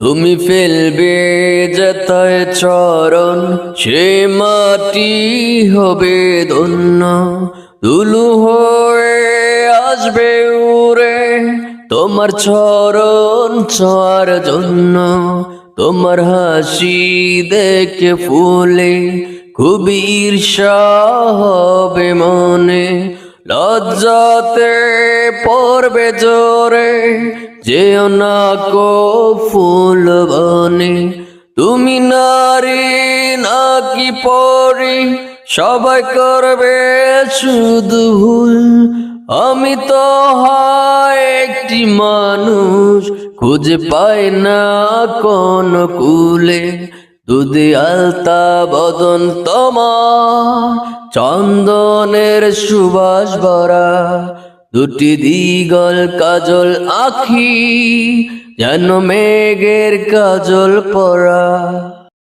তুমি ফেলবে যেতায় চরণ, সে মাটি হবে ধন্য। দুলু হয়ে আসবে উড়ে তোমার চরণ ছোঁয়ার জন্য। তোমার হাসি দেখে ফুলে খুব ঈর্ষা হবে মনে। লজ্জাতে পড়বে জোরে যেও না ফুল বনে, তুমি নারী নাকি পরি? সবাই করবে শুধু ভুল। আমি তো হয় একটি মানুষ, খুঁজে পাই না কোন কুলে। দুধে আলতা বদন তোমার, চন্দনের সুবাস ভরা। দুটি দিগল কাজল আখি যেন মেঘের কাজল পরা।